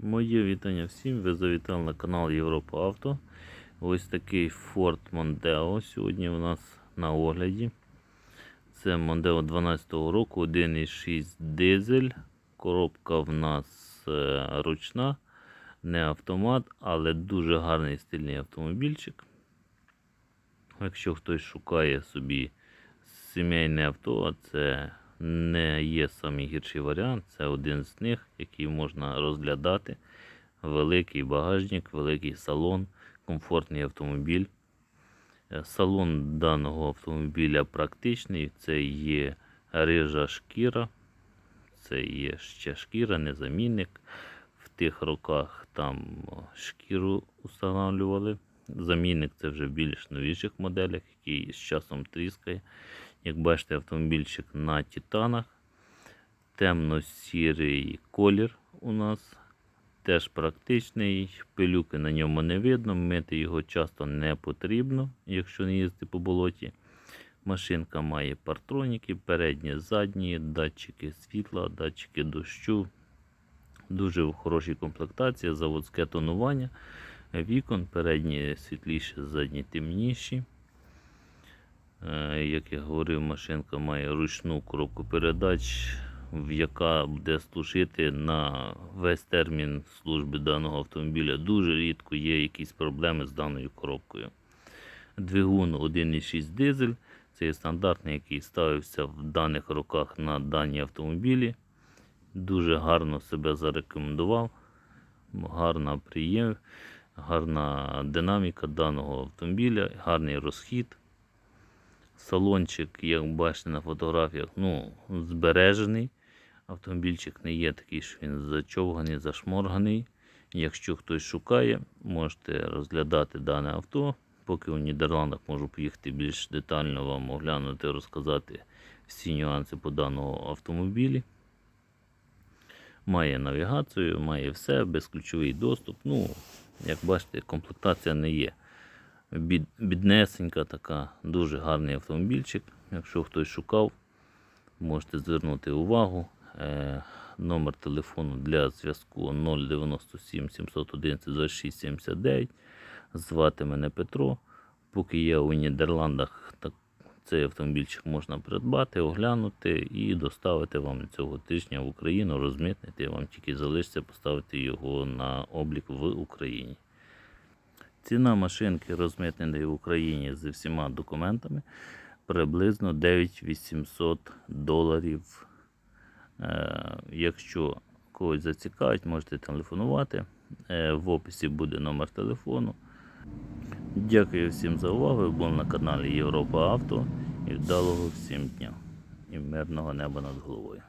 Моє вітання всім. Ви завітали на канал Європа Авто. Ось такий Ford Mondeo сьогодні у нас на огляді. Це Mondeo 12 року, 1,6 дизель. Коробка в нас е, ручна, не автомат, але дуже гарний стильний автомобільчик. Якщо хтось шукає собі сімейне авто, це не є самий гірший варіант. Це один з них, який можна розглядати. Великий багажник, великий салон, комфортний автомобіль. Е, Салон даного автомобіля практичний. Це є рижа шкіра. Це є ще шкіра, незамінник. В тих роках там шкіру встановлювали. Замінник це вже більш новіших моделях, який з часом тріскає. Як бачите, автомобільчик на титанах. Темно-сірий колір у нас. Теж практичний. Пилюки на ньому не видно. Мити його часто не потрібно, якщо не їздити по болоті. Машинка має партроніки, передні, задні, датчики світла, датчики дощу. Дуже в хорошій комплектації, заводське тонування вікон, передні світліші, задні темніші. Е, Як я говорив, машинка має ручну коробку передач, в яка буде служити на весь термін служби даного автомобіля. Дуже рідко є якісь проблеми з даною коробкою. Двигун 1,6 дизель. Це є стандартний, який ставився в даних роках на дані автомобілі. Дуже гарно себе зарекомендував. Гарна приєм, гарна динаміка даного автомобіля, гарний розхід. Салончик, як бачите на фотографіях, ну, збережений. Автомобільчик не є такий, що він зачовганий, зашморганий. Якщо хтось шукає, можете розглядати дане авто. Поки у Нідерландах можу поїхати більш детально вам оглянути, розказати всі нюанси по даному автомобілі. Має навігацію, має все, безключовий доступ. Ну, як бачите, комплектація не є біднесенька така, дуже гарний автомобільчик. Якщо хтось шукав, можете звернути увагу. Е, номер телефону для зв'язку 097 711 26 79. Звати мене Петро. Поки я у Нідерландах, так цей автомобільчик можна придбати, оглянути і доставити вам цього тижня в Україну, розмитнити. Вам тільки залишиться поставити його на облік в Україні. Ціна машинки розмитненої в Україні зі всіма документами приблизно 9800 доларів. Е, Якщо когось зацікавить, можете телефонувати. Е, В описі буде номер телефону. Дякую всім за увагу. Були на каналі Європа Авто і вдалого всім дня і мирного неба над головою.